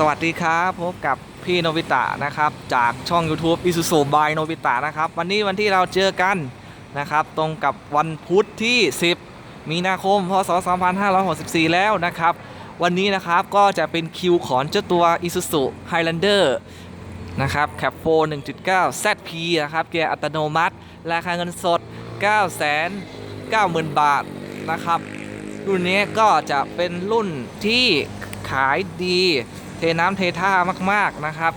สวัสดีครับพบกับพี่โนบิตะนะครับจากช่อง YouTube Isuzu by โนบิตะนะครับวันนี้วันที่เราเจอกันนะครับตรงกับวันพุธที่ 10 มีนาคมพศ 2564 แล้วนะครับ วันนี้นะครับก็จะเป็นคิวของเจ้าตัว Isuzu Highlander นะครับแคปโฟ1.9 ZP นะครับเกียร์อัตโนมัติ ราคาเงินสด 9 9 0 0 0 0 บาทนะครับรุ่นนี้ก็จะเป็นรุ่นที่ขายดี เทน้ำเทท่ามากๆนะครับ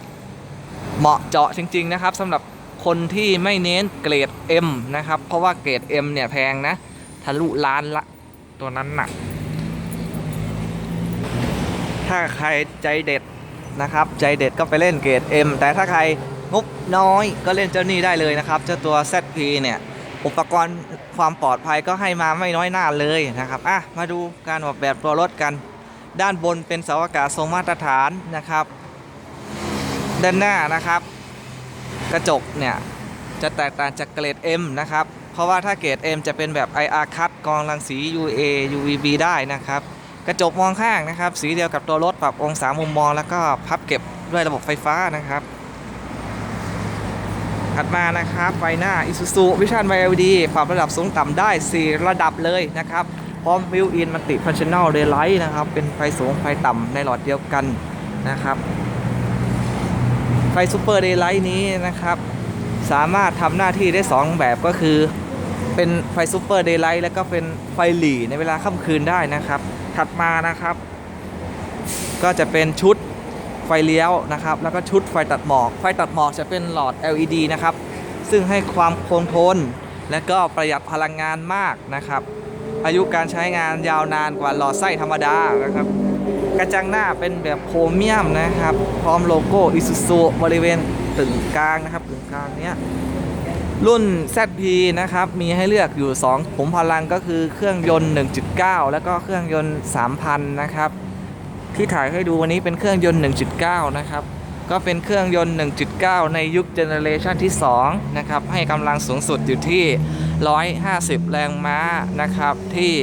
เหมาะเจาะจริง ๆ นะครับสำหรับคนที่ไม่เน้นเกรด M นะครับ เพราะว่าเกรด M เนี่ยแพงนะ ทะลุล้านละตัวนั้นหนัก ถ้าใครใจเด็ดนะครับ ใจเด็ดก็ไปเล่นเกรด M แต่ถ้าใครงบน้อยก็เล่นเจ้านี้ได้เลยนะครับ เจ้าตัว ZP เนี่ย อุปกรณ์ความปลอดภัยก็ให้มาไม่น้อยหน้าเลยนะครับ อะ มาดูการออกแบบตัวรถกัน ด้านบนเป็นเสาอากาศทรงมาตรฐานนะครับ ด้านหน้านะครับ กระจกเนี่ยจะแตกต่างจากเกรด M นะครับ เพราะว่าถ้าเกรด M จะเป็นแบบ IR คัดกองรังสี UA UVB ได้นะครับ กระจกมองข้างนะครับ สีเดียวกับตัวรถปรับองศามุมมอง แล้วก็พับเก็บด้วยระบบไฟฟ้านะครับถัดมานะครับไฟหน้า Isuzu Vision LED ปรับระดับสูงต่ำได้ 4 ระดับเลยนะครับ พร้อม Built-in Multi Functional Daylight นะครับ เป็นไฟสูงไฟต่ำในหลอดเดียวกันนะครับ ไฟ Super Daylight นี้นะครับ สามารถทำหน้าที่ได้ 2 แบบก็คือ เป็นไฟ Super Daylight แล้วก็เป็นไฟหลีในเวลาค่ำคืนได้นะครับ ถัดมานะครับ ก็จะเป็นชุดไฟเลี้ยวนะครับ แล้วก็ชุดไฟตัดหมอก ไฟตัดหมอกจะเป็นหลอด LED นะครับ ซึ่งให้ความคงทนและก็ประหยัดพลังงานมากนะครับ อายุการใช้งานยาวนานกว่าหลอดไส้ธรรมดานะครับ กระจังหน้าเป็นแบบโครเมียมนะครับ พร้อมโลโก้ Isuzu บริเวณตึงกลางนะครับตึงกลางเนี้ยรุ่น ZP นะครับ มีให้เลือกอยู่ 2 ผมพลังก็คือเครื่องยนต์ 1.9 แล้วก็เครื่องยนต์ 3,000 นะครับ ที่ถ่ายให้ดูวันนี้เป็นเครื่องยนต์ 1.9 นะครับ ก็เป็นเครื่องยนต์ 1.9 ในยุคเจเนเรชันที่ 2 นะครับ ให้กำลังสูงสุดอยู่ที่ 150 แรงม้านะครับ ที่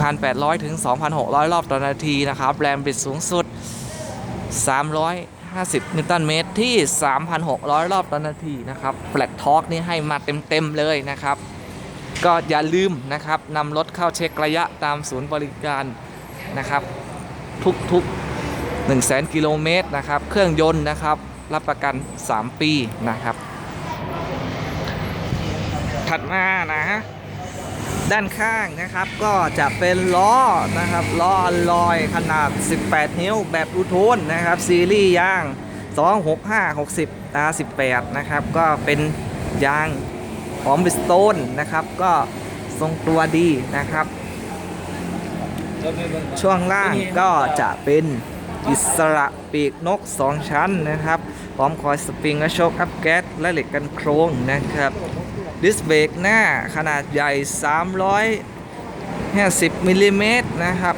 1,800 ถึง 2,600 รอบต่อนาทีนะครับ แรงบิดสูงสุด 350 นิวตันเมตรที่ 3,600 รอบต่อนาทีนะครับแฟลตทอร์กนี่ให้มาเต็มๆเลยนะครับ ก็อย่าลืมนะครับนำรถเข้าเช็คระยะตามศูนย์บริการนะครับ ทุกๆ 1 0 0 0 0 0กิโลเมตรนะครับ เครื่องยนต์นะครับ รับประกัน 3 ปีนะครับ ถัดมานะ ด้านข้างนะครับก็จะเป็นล้อนะครับล้ออลลอยขนาด 18 นิ้วแบบบลูทูธนะครับ ซีรีส์ยาง 265 60 R 18 นะครับ ก็เป็นยางของบิสโตนนะครับ ก็ทรงตัวดีนะครับ ช่วงล่างก็จะเป็น อิสระปีกนก 2 ชั้นนะครับ พร้อมคอยสปริงและโชคอัพแก๊สและเหล็กกันโครงนะครับ ดิสเบรกหน้าขนาดใหญ่ 350มิลลิเมตรนะครับ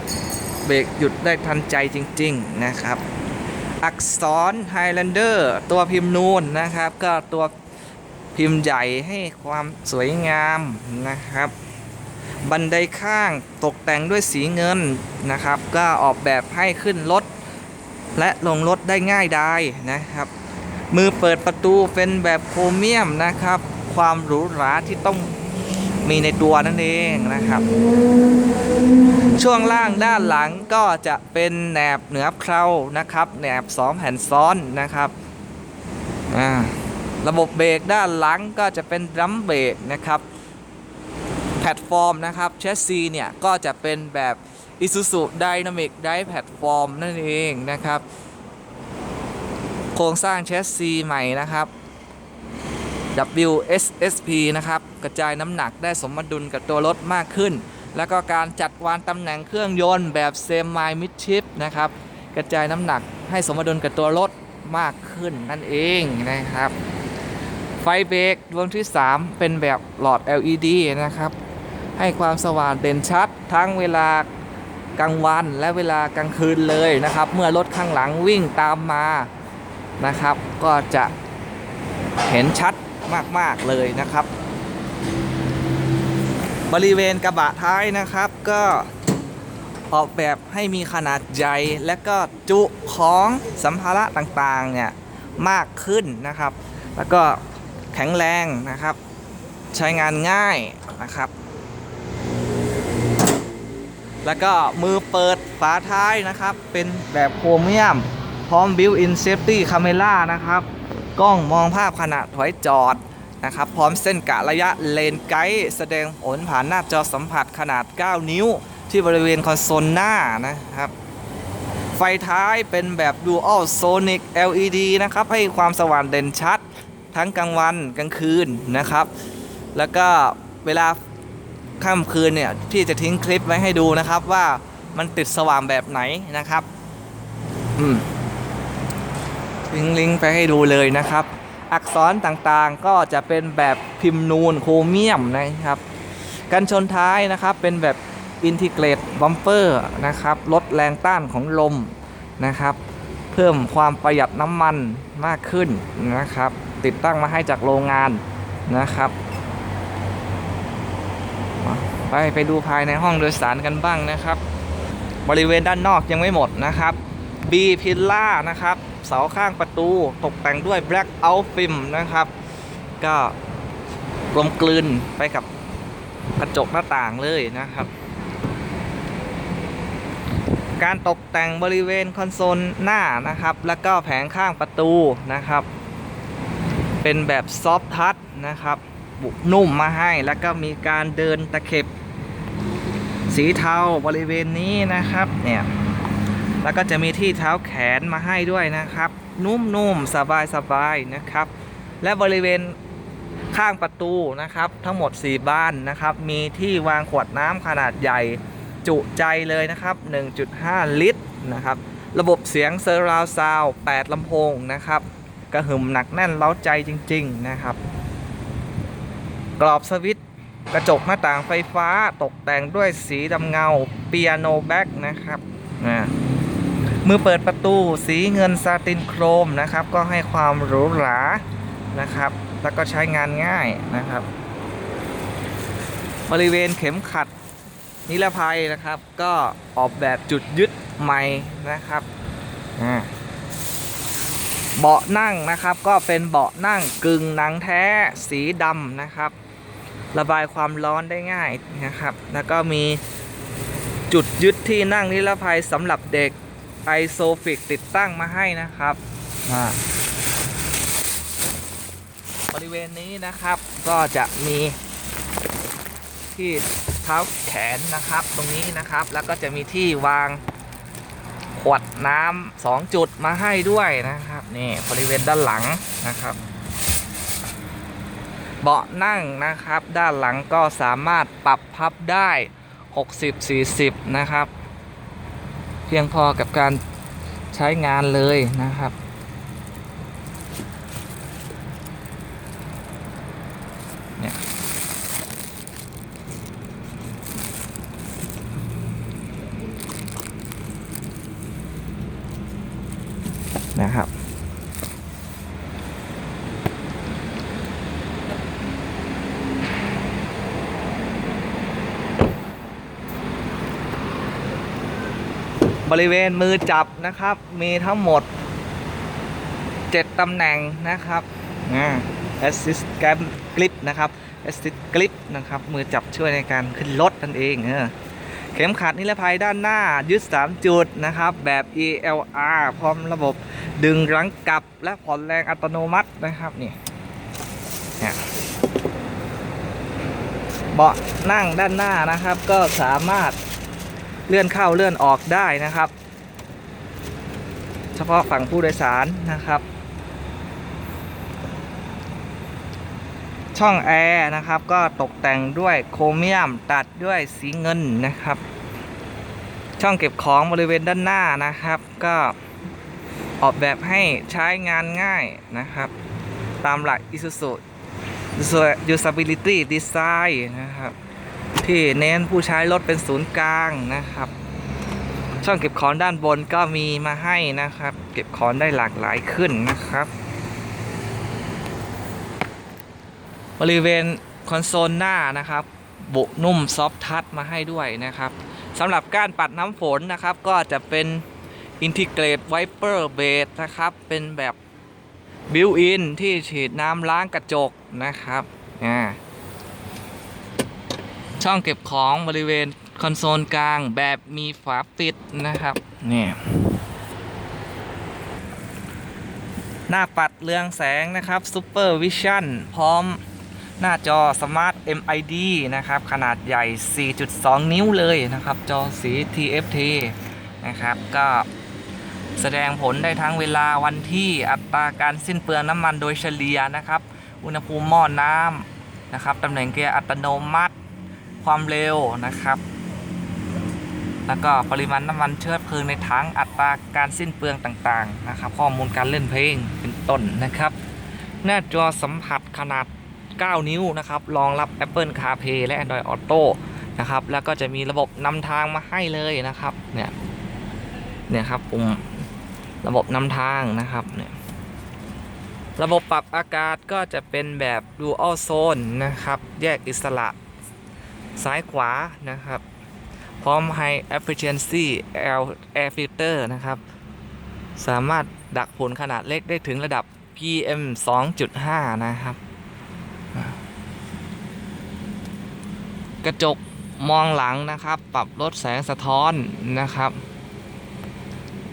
เบรกหยุดได้ทันใจจริง ๆ นะครับ อักษร Highlander ตัวพิมพ์นูนนะครับ ก็ตัวพิมพ์ใหญ่ให้ความสวยงามนะครับบันไดข้างตกแต่งด้วยสีเงินนะครับ ก็ออกแบบให้ขึ้นรถ และลงรถได้ง่ายดายนะครับ มือเปิดประตูเป็นแบบโครเมียมนะครับ ความหรูหราที่ต้องมีในตัวนั่นเองนะครับ ช่วงล่างด้านหลังก็จะเป็นแหนบเหนือเพลานะครับแหนบสองแผ่นซ้อนนะครับระบบเบรกด้านหลังก็จะเป็นดรัมเบรกนะครับ แพลตฟอร์มนะครับแชสซีเนี่ยก็จะเป็นแบบ Isuzu Dynamic Drive Platform นั่นเองนะครับ โครงสร้างแชสซีใหม่นะครับ WSSP นะครับ กระจายน้ำหนักได้สมดุลกับตัวรถมากขึ้น แล้วก็การจัดวางตำแหน่งเครื่องยนต์แบบเซมไมมิดชิปนะครับ กระจายน้ำหนักให้สมดุลกับตัวรถมากขึ้นนั่นเองนะครับ ไฟเบรกดวงที่ 3 เป็นแบบหลอด LED นะครับ ให้ความสว่างเด่นชัดทั้งเวลา กลางวันและเวลากลางคืนเลยนะครับ เมื่อรถข้างหลังวิ่งตามมานะครับ ก็จะเห็นชัดมาก ๆ เลยนะครับ บริเวณกระบะท้ายนะครับก็ออกแบบให้มีขนาดใหญ่และก็จุของสัมภาระต่างๆเนี่ยมากขึ้นนะครับ แล้วก็แข็งแรงนะครับ ใช้งานง่ายนะครับ แล้วก็มือเปิดฝาท้ายนะครับ เป็นแบบโครเมียม พร้อม built-in safety camera นะครับ กล้องมองภาพขณะถอยจอดนะครับ พร้อมเส้นกะระยะเลนไกด์แสดงผลผ่านหน้าจอสัมผัสขนาด 9 นิ้ว ที่บริเวณคอนโซลหน้านะครับ ไฟท้ายเป็นแบบ Dual Sonic LED นะครับ ให้ความสว่างเด่นชัด ทั้งกลางวันกลางคืนนะครับ แล้วก็เวลา ค่ำคืนเนี่ยพี่จะทิ้งคลิปไว้ให้ดูนะครับ ว่ามันติดสว่างแบบไหนนะครับ อืมทิ้งลิงก์ไปให้ดูเลยนะครับ อักษรต่างๆก็จะเป็นแบบพิมพ์นูนโครเมียมนะครับ กันชนท้ายนะครับเป็นแบบอินทิเกรตบัมเปอร์นะครับลดแรงต้านของลมนะครับ เพิ่มความประหยัดน้ำมันมากขึ้นนะครับ ติดตั้งมาให้จากโรงงานนะครับ ไปไปดูภายในห้องโดยสารกันบ้างนะครับ บริเวณด้านนอกยังไม่หมดนะครับ B พิลล่านะครับ เสาข้างประตูตกแต่งด้วย Black Out Film นะครับ ก็กลมกลืนไปกับกระจกหน้าต่างเลยนะครับ การตกแต่งบริเวณคอนโซลหน้านะครับ แล้วก็แผงข้างประตูนะครับ เป็นแบบซอฟทัชนะครับ นุ่มมาให้ แล้วก็มีการเดินตะเข็บ สีเทาบริเวณนี้นะครับเนี่ยแล้วก็จะมีที่เท้าแขนมาให้ด้วยนะครับ นุ่มๆสบายๆนะครับ และบริเวณข้างประตูนะครับ ทั้งหมด 4 บ้านนะครับ มีที่วางขวดน้ำขนาดใหญ่จุใจเลยนะครับ 1.5 ลิตรนะครับ ระบบเสียงเซอร์ราวซาว 8ลำโพงนะครับ กระหึ่มหนักแน่นเล้าใจจริง ๆ นะครับ กรอบสวิตช์กระจกหน้าต่างไฟฟ้าตกแต่งด้วยสีดำเงาเปียโนแบ็กนะครับมือเปิดประตูสีเงินซาตินโครมนะครับ ก็ให้ความหรูหรานะครับ แล้วก็ใช้งานง่ายนะครับ บริเวณเข็มขัดนิรภัยนะครับ ก็ออกแบบจุดยึดใหม่นะครับเบาะนั่งนะครับ ก็เป็นเบาะนั่งกึ่งหนังแท้สีดำนะครับ ระบายความร้อนได้ง่ายนะครับ แล้วก็มีจุดยึดที่นั่งนิรภัยสำหรับเด็กไอโซฟิกติดตั้งมาให้นะครับอ่าบริเวณนี้นะครับก็จะมีที่เท้าแขนนะครับตรงนี้นะครับ แล้วก็จะมีที่วางขวดน้ำสองจุดมาให้ด้วยนะครับนี่บริเวณด้านหลังนะครับ เบาะนั่งนะครับ ด้านหลังก็สามารถปรับพับได้ 60-40 นะครับ เพียงพอกับการใช้งานเลยนะครับ เนี่ย บริเวณมือจับนะครับ มีทั้งหมด 7ตำแหน่งนะครับอ่า assist grip grip นะครับ assist grip นะครับ มือจับช่วยในการขึ้นรถนั่นเองเออเข็มขัดนิรภัยด้านหน้ายึด 3 จุดนะครับ แบบ ELR พร้อมระบบดึงรั้งกลับและผ่อนแรงอัตโนมัตินะครับนี่เบาะนั่งด้านหน้านะครับ ก็สามารถ เลื่อนเข้าเลื่อนออกได้นะครับ เฉพาะฝั่งผู้โดยสารนะครับ ช่องแอร์นะครับก็ตกแต่งด้วยโครเมียมตัดด้วยสีเงินนะครับ ช่องเก็บของบริเวณด้านหน้านะครับ ก็ออกแบบให้ใช้งานง่ายนะครับ ตามหลัก Isuzu Usability Design นะครับ ที่เน้นผู้ใช้รถเป็นศูนย์กลางนะครับ ช่องเก็บของด้านบนก็มีมาให้นะครับ เก็บของได้หลากหลายขึ้นนะครับ บริเวณคอนโซลหน้านะครับ บุนุ่มซอฟทัชมาให้ด้วยนะครับสำหรับการปัดน้ำฝนนะครับ ก็จะเป็น Integrate Wiper Base นะครับ เป็นแบบบิวอินที่ฉีดน้ำล้างกระจกนะครับ อ่า ช่องเก็บของบริเวณคอนโซลกลางแบบมีฝาปิดนะครับนี่หน้าปัดเรืองแสงนะครับ Super Vision พร้อมหน้าจอ Smart MID นะครับ ขนาดใหญ่ 4.2 นิ้วเลยนะครับ จอสี TFT นะครับ ก็แสดงผลได้ทั้งเวลาวันที่อัตราการสิ้นเปลืองน้ำมันโดยเฉลี่ยนะครับ อุณหภูมิหม้อน้ำนะครับตำแหน่งเกียร์อัตโนมัติ ความเร็วนะครับ แล้วก็ปริมาณน้ำมันเชื้อเพลิงในถังอัตราการสิ้นเปลืองต่างๆนะครับ ข้อมูลการเล่นเพลงเป็นต้นนะครับ หน้าจอสัมผัสขนาด 9 นิ้วนะครับ รองรับ Apple CarPlay และ Android Auto นะครับ แล้วก็จะมีระบบนำทางมาให้เลยนะครับ เนี่ย เนี่ยครับปุ่มระบบนำทางนะครับ เนี่ย ระบบปรับอากาศก็จะเป็นแบบ Dual Zone นะครับ แยกอิสระ ซ้ายขวานะครับ พร้อม High Efficiency Air Air Filter นะครับ สามารถดักผลขนาดเล็กได้ถึงระดับ PM 2.5 นะครับ กระจกมองหลังนะครับ ปรับลดแสงสะท้อนนะครับ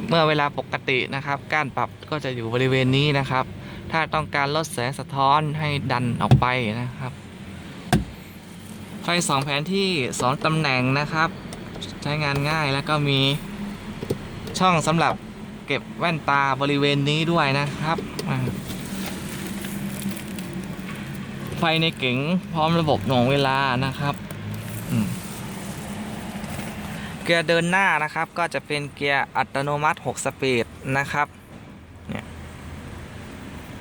เมื่อเวลาปกตินะครับการปรับก็จะอยู่บริเวณนี้นะครับ ถ้าต้องการลดแสงสะท้อนให้ดันออกไปนะครับ ไฟสองแผนที่สองตำแหน่งนะครับ ใช้งานง่ายแล้วก็มีช่องสำหรับเก็บแว่นตาบริเวณนี้ด้วยนะครับ ไฟในเก๋งพร้อมระบบหน่วงเวลานะครับเกียร์เดินหน้านะครับ ก็จะเป็นเกียร์อัตโนมัติ 6 สปีดนะครับเนี่ย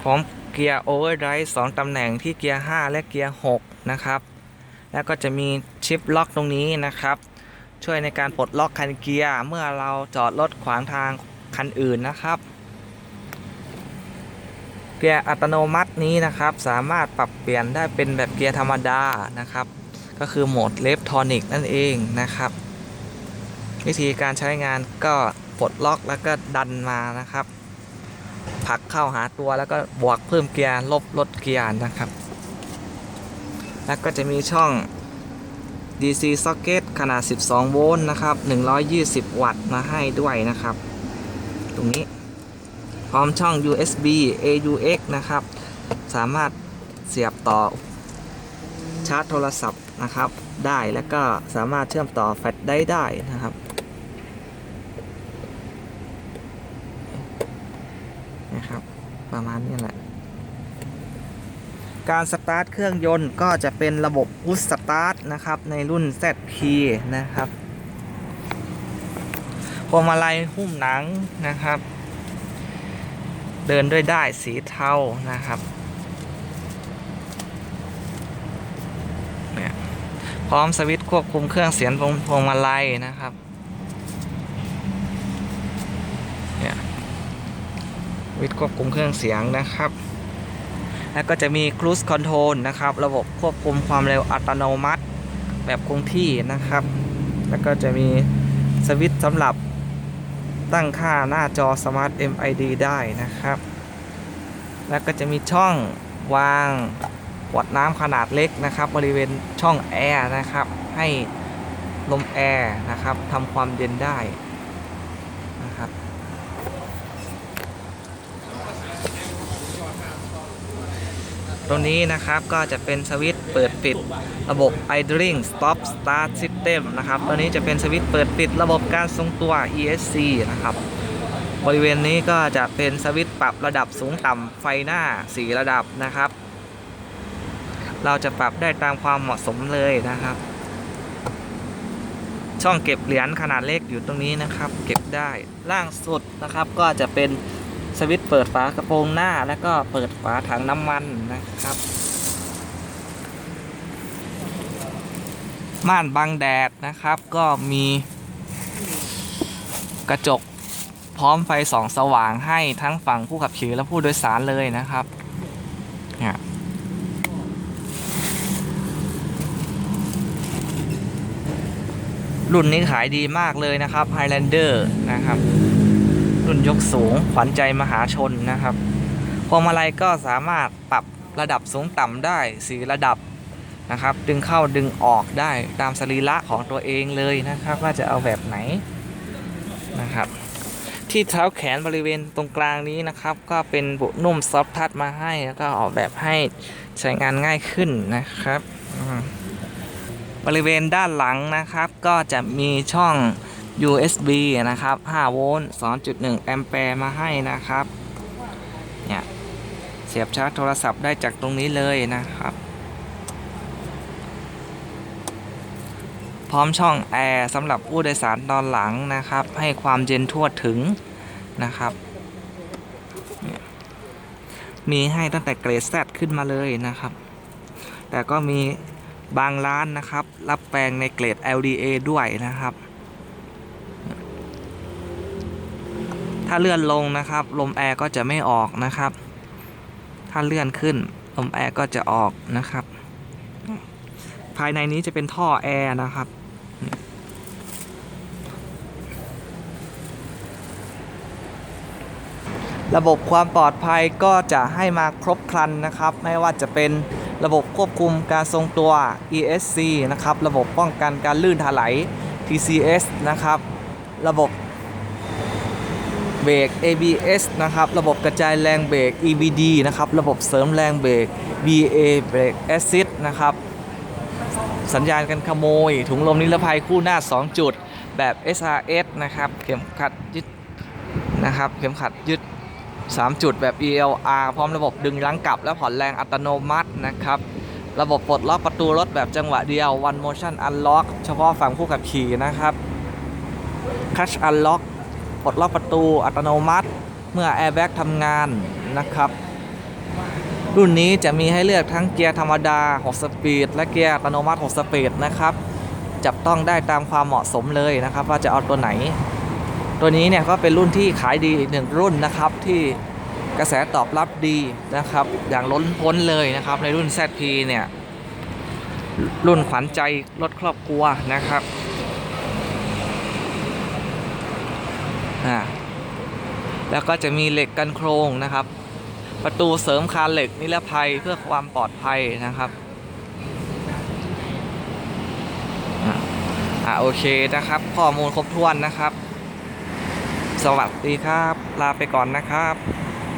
พร้อมเกียร์โอเวอร์ไดรฟ์2ตำแหน่งที่เกียร์ 5 และเกียร์ 6 นะครับ แล้วก็จะมีชิปล็อกตรงนี้นะครับ ช่วยในการปลดล็อกคันเกียร์เมื่อเราจอดรถขวางทางคันอื่นนะครับ เกียร์อัตโนมัตินี้นะครับ สามารถปรับเปลี่ยนได้เป็นแบบเกียร์ธรรมดานะครับ ก็คือโหมดเลฟทอนิกนั่นเองนะครับ วิธีการใช้งานก็ปลดล็อกแล้วก็ดันมานะครับผลักเข้าหาตัวแล้วก็บวกเพิ่มเกียร์ลบลดเกียร์นะครับ แล้วก็จะมีช่อง DC socket ขนาด 12 โวลต์นะครับ 120 วัตต์มาให้ด้วยนะครับ ตรงนี้พร้อมช่อง USB AUX นะครับ สามารถเสียบต่อชาร์จโทรศัพท์นะครับ ได้แล้วก็สามารถเชื่อมต่อแฟลชได้ได้นะครับ นะครับ ประมาณนี้แหละ การสตาร์ทเครื่องยนต์ก็จะเป็นระบบพุชสตาร์ทนะครับ ในรุ่น ZP นะครับพวงมาลัยหุ้มหนังนะครับ เดินด้วยได้สีเทานะครับเนี่ยพร้อมสวิตช์ควบคุมเครื่องเสียงพวงมาลัยนะครับเนี่ยสวิตช์ควบคุมเครื่องเสียงนะครับ แล้วก็จะมี Cruise Control นะครับ ระบบควบคุมความเร็วอัตโนมัติ แบบคงที่นะครับ แล้วก็จะมีสวิตช์สำหรับตั้งค่าหน้าจอ Smart MID ได้นะครับ แล้วก็จะมีช่องวางขวดน้ำขนาดเล็กนะครับ บริเวณช่องแอร์นะครับ ให้ลมแอร์นะครับทำความเย็นได้นะครับ ตรงนี้นะครับก็จะเป็นสวิตช์เปิดปิดระบบ idling stop start system นะครับ ตัวนี้จะเป็นสวิตช์เปิดปิดระบบการทรงตัว ESC นะครับ บริเวณนี้ก็จะเป็นสวิตช์ปรับระดับสูงต่ำไฟหน้า 4 ระดับนะครับ เราจะปรับได้ตามความเหมาะสมเลยนะครับ ช่องเก็บเหรียญขนาดเล็กอยู่ตรงนี้นะครับ เก็บได้ล่างสุดนะครับก็จะเป็น สวิตช์เปิดฝากระโปรงหน้าแล้วก็เปิดฝาถังน้ำมันนะครับ ม่านบังแดดนะครับ ก็มีกระจกพร้อมไฟส่องสว่างให้ทั้งฝั่งผู้ขับขี่และผู้โดยสารเลยนะครับเนี่ยรุ่นนี้ขายดีมากเลยนะครับ Highlander นะครับ รุ่นยกสูง ขวัญใจมหาชนนะครับพวงมาลัยก็สามารถปรับระดับสูงต่ำได้สีระดับนะครับ ดึงเข้าดึงออกได้ตามสรีระของตัวเองเลยนะครับ ว่าจะเอาแบบไหนนะครับ ที่เท้าแขนบริเวณตรงกลางนี้นะครับ ก็เป็นบุนุ่มซอฟทัชมาให้แล้วก็ออกแบบให้ใช้งานง่ายขึ้นนะครับ บริเวณด้านหลังนะครับ ก็จะมีช่อง USB นะครับ 5 โวลต์ 2.1 แอมแปร์มาให้นะครับ เนี่ย เสียบชาร์จโทรศัพท์ได้จากตรงนี้เลยนะครับ พร้อมช่องแอร์สำหรับผู้โดยสารตอนหลังนะครับ ให้ความเย็นทั่วถึงนะครับ มีให้ตั้งแต่เกรด Z ขึ้นมาเลยนะครับ แต่ก็มีบางร้านนะครับ รับแปลงในเกรด LDA ด้วยนะครับ ถ้าเลื่อนลงนะครับ ลมแอร์ก็จะไม่ออกนะครับ ถ้าเลื่อนขึ้น ลมแอร์ก็จะออกนะครับ ภายในนี้จะเป็นท่อแอร์นะครับระบบความปลอดภัยก็จะให้มาครบครันนะครับ ไม่ว่าจะเป็นระบบควบคุมการทรงตัว ESC นะครับ ระบบป้องกันการลื่นถลาย TCS นะครับ ระบบ เบรก ABS นะครับ ระบบกระจายแรงเบรก EBD นะครับ ระบบเสริมแรงเบรก BA Brake Assist นะครับ สัญญาณกันขโมย ถุงลมนิรภัยคู่หน้า 2 จุด แบบ SRS นะครับ เข็มขัดยึดนะครับ เข็มขัดยึด 3 จุดแบบ ELR พร้อมระบบดึงรั้งกลับ และผ่อนแรงอัตโนมัตินะครับระบบปลดล็อกประตูรถแบบจังหวะเดียว One Motion Unlock เฉพาะฝั่งผู้ขับขี่นะครับ Clutch Unlock ปลดล็อกประตูอัตโนมัติ เมื่อ Airbag ทำงานนะครับ รุ่นนี้จะมีให้เลือกทั้งเกียร์ธรรมดา 6 สปีด และเกียร์อัตโนมัติ 6 สปีดนะครับ จับต้องได้ตามความเหมาะสมเลยนะครับ ว่าจะเอาตัวไหน ตัวนี้เนี่ยก็เป็นรุ่นที่ขายดีอีกหนึ่งรุ่นนะครับที่กระแสตอบรับดีนะครับ อย่างล้นพ้นเลยนะครับในรุ่น ZP เนี่ยรุ่นขวัญใจรถครอบครัวนะครับ อ่าแล้วก็จะมีเหล็กกันโครงนะครับ ประตูเสริมคานเหล็กนิรภัยเพื่อความปลอดภัยนะครับอะอ่าโอเคนะครับ ข้อมูลครบถ้วนนะครับ สวัสดีครับ ลาไปก่อนนะครับ